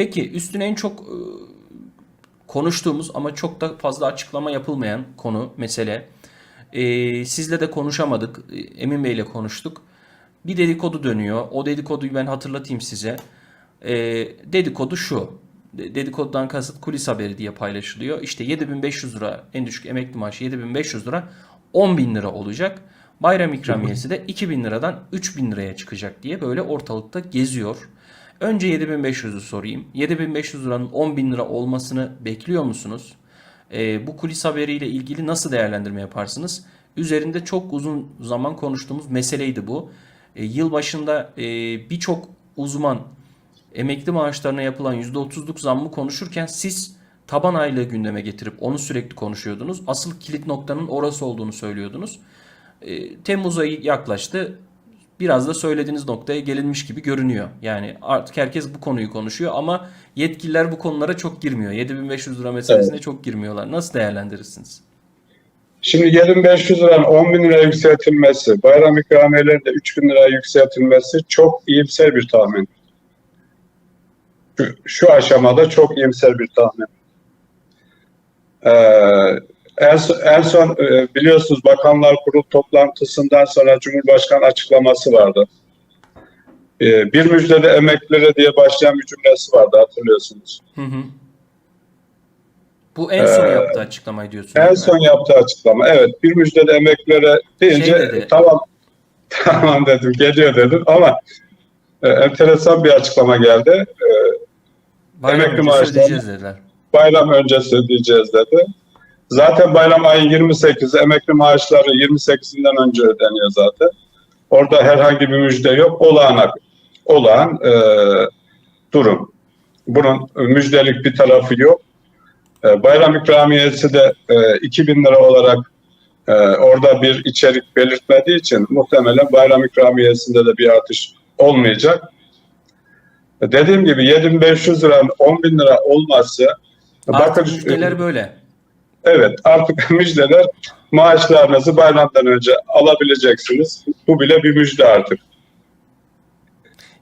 Peki üstüne en çok e, konuştuğumuz ama çok da fazla açıklama yapılmayan konu, mesele. E, sizle de konuşamadık. E, Emin Bey'le konuştuk. Bir dedikodu dönüyor. O dedikoduyu ben hatırlatayım size. E, dedikodu şu. De- Dedikodudan kasıt kulis haberi diye paylaşılıyor. İşte 7500 lira en düşük emekli maaşı 7500 lira 10.000 lira olacak. Bayram ikramiyesi de 2000 liradan 3000 liraya çıkacak diye böyle ortalıkta geziyor. Önce 7500'ü sorayım. 7500 liranın 10.000 lira olmasını bekliyor musunuz? Ee, bu kulis haberiyle ilgili nasıl değerlendirme yaparsınız? Üzerinde çok uzun zaman konuştuğumuz meseleydi bu. Ee, yıl başında e, birçok uzman emekli maaşlarına yapılan %30'luk zammı konuşurken siz taban aylığı gündeme getirip onu sürekli konuşuyordunuz. Asıl kilit noktanın orası olduğunu söylüyordunuz. E, Temmuz ayı yaklaştı. Biraz da söylediğiniz noktaya gelinmiş gibi görünüyor. Yani artık herkes bu konuyu konuşuyor ama yetkililer bu konulara çok girmiyor. 7500 lira meselesine çok girmiyorlar. Nasıl değerlendirirsiniz? Şimdi 7500 liranın 10 bin liraya yükseltilmesi, bayram ikramiyelerinin de 3 bin liraya yükseltilmesi çok iyimser bir tahmin. Şu, şu aşamada çok iyimser bir tahmin. Ee, en, son- en son e, biliyorsunuz Bakanlar Kurulu toplantısından sonra Cumhurbaşkanı açıklaması vardı. Ee, bir müjdede emeklilere diye başlayan bir cümlesi vardı hatırlıyorsunuz. Hı hı. Bu en son Ee, yaptığı açıklamayı diyorsunuz. En son yaptığı açıklama. Evet bir müjdede emeklilere deyince Şey dedi. tamam tamam dedim geliyor dedim ama e, enteresan bir açıklama geldi. E, Bayram emekli öncesi maaşları- ödeyeceğiz dediler. bayram öncesi ödeyeceğiz dedi. Zaten bayram ayın 28'i emekli maaşları 28'inden önce ödeniyor zaten. Orada herhangi bir müjde yok. Olağan, olağan e, durum. Bunun müjdelik bir tarafı yok. E, bayram ikramiyesi de e, 2000 lira olarak e, orada bir içerik belirtmediği için muhtemelen bayram ikramiyesinde de bir artış olmayacak. E, Dediğim gibi 7500 liranın 10 bin lira olması Artık bakın müjdeler böyle. Evet artık müjdeler maaşlarınızı bayramdan önce alabileceksiniz. Bu bile bir müjde artık.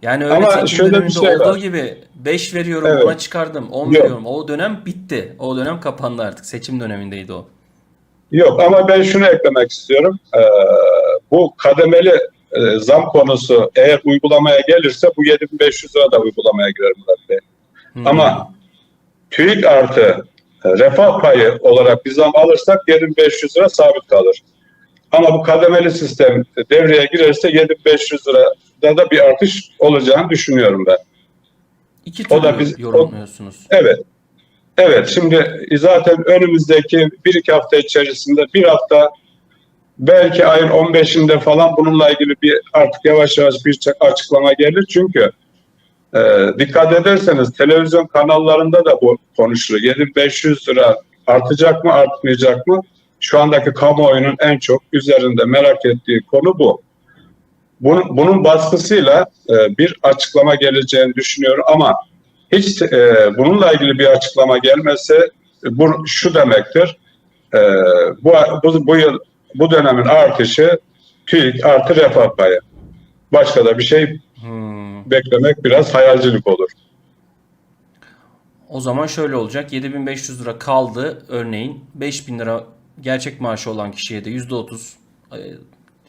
Yani öyle Ama şöyle bir şey olduğu var. gibi 5 veriyorum Evet. buna çıkardım 10 Yok. veriyorum. O dönem bitti. O dönem kapandı artık. Seçim dönemindeydi o. Yok ama ben şunu eklemek istiyorum. Ee, bu kademeli e, zam konusu eğer uygulamaya gelirse bu 7500 lira da uygulamaya girer Murat Bey. Hmm. Ama TÜİK artı refah payı olarak bir zam alırsak 7500 lira sabit kalır. Ama bu kademeli sistem devreye girerse 7500 lirada da bir artış olacağını düşünüyorum ben. İki o da türlü biz- yorumluyorsunuz. Evet. Evet şimdi zaten önümüzdeki bir iki hafta içerisinde bir hafta belki ayın 15'inde falan bununla ilgili bir artık yavaş yavaş bir açıklama gelir. Çünkü e, dikkat ederseniz televizyon kanallarında da bu konuşuluyor. 7500 lira artacak mı artmayacak mı? Şu andaki kamuoyunun en çok üzerinde merak ettiği konu bu. Bunun, bunun baskısıyla e, bir açıklama geleceğini düşünüyorum ama hiç e, bununla ilgili bir açıklama gelmese bu şu demektir. E, bu, bu bu yıl bu dönemin artışı TÜİK artı refah payı. Başka da bir şey Hmm. Beklemek biraz hayalcilik olur. O zaman şöyle olacak. 7500 lira kaldı örneğin. 5000 lira gerçek maaşı olan kişiye de %30 e,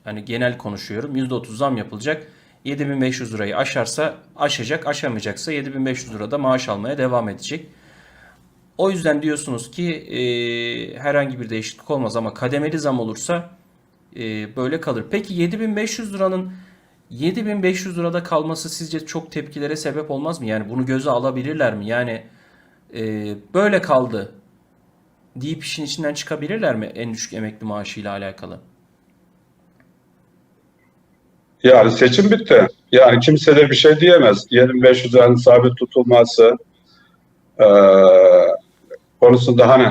hani genel konuşuyorum. %30 zam yapılacak. 7500 lirayı aşarsa aşacak, aşamayacaksa 7500 lirada maaş almaya devam edecek. O yüzden diyorsunuz ki e, herhangi bir değişiklik olmaz ama kademeli zam olursa e, böyle kalır. Peki 7500 liranın 7500 lirada kalması sizce çok tepkilere sebep olmaz mı? Yani bunu göze alabilirler mi? Yani e, böyle kaldı deyip işin içinden çıkabilirler mi en düşük emekli maaşıyla alakalı? Yani seçim bitti. Yani kimse de bir şey diyemez. 2500 liranın sabit tutulması e, konusunda hani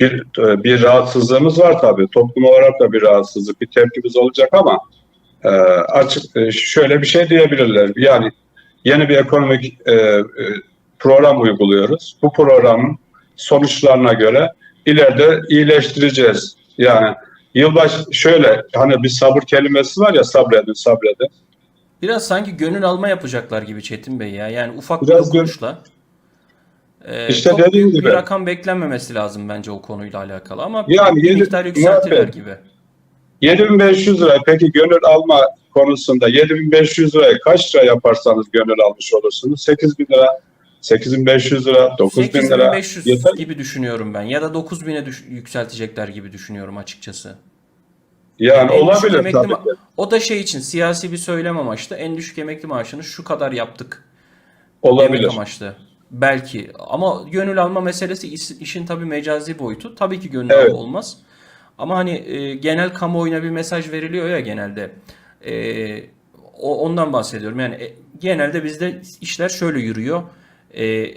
bir bir rahatsızlığımız var tabii. Toplum olarak da bir rahatsızlık, bir tepkimiz olacak ama e, açık e, şöyle bir şey diyebilirler. Yani yeni bir ekonomik e, e, program uyguluyoruz. Bu programın sonuçlarına göre ileride iyileştireceğiz. Yani yılbaş şöyle hani bir sabır kelimesi var ya sabredin sabredin. Biraz sanki gönül alma yapacaklar gibi Çetin Bey ya. Yani ufak bir Biraz gön- dokunuşla. Ee, İşte çok dediğim büyük bir gibi. rakam beklenmemesi lazım bence o konuyla alakalı ama Yani bir yedi- miktar yükseltirler muhabbet. gibi. 7500 lira peki gönül alma konusunda 7500 lirayı kaç lira yaparsanız gönül almış olursunuz? 8000 lira, 8500 lira, 9000 lira 8500 yeter. gibi düşünüyorum ben ya da 9000'e düş- yükseltecekler gibi düşünüyorum açıkçası. Yani düşük olabilir emekli tabii ma- ki. O da şey için siyasi bir söylem amaçlı en düşük emekli maaşını şu kadar yaptık demek Olabilir. amaçlı. Belki ama gönül alma meselesi işin tabii mecazi boyutu. Tabii ki gönül Evet. alma olmaz. Ama hani e, genel kamuoyuna bir mesaj veriliyor ya genelde. E, o ondan bahsediyorum. Yani e, genelde bizde işler şöyle yürüyor. E,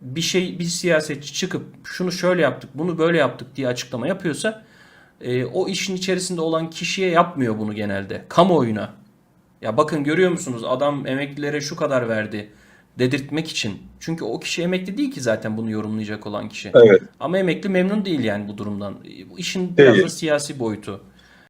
bir şey bir siyasetçi çıkıp şunu şöyle yaptık, bunu böyle yaptık diye açıklama yapıyorsa e, o işin içerisinde olan kişiye yapmıyor bunu genelde. Kamuoyuna. Ya bakın görüyor musunuz adam emeklilere şu kadar verdi dedirtmek için. Çünkü o kişi emekli değil ki zaten bunu yorumlayacak olan kişi. Evet. Ama emekli memnun değil yani bu durumdan. Bu işin biraz da siyasi boyutu.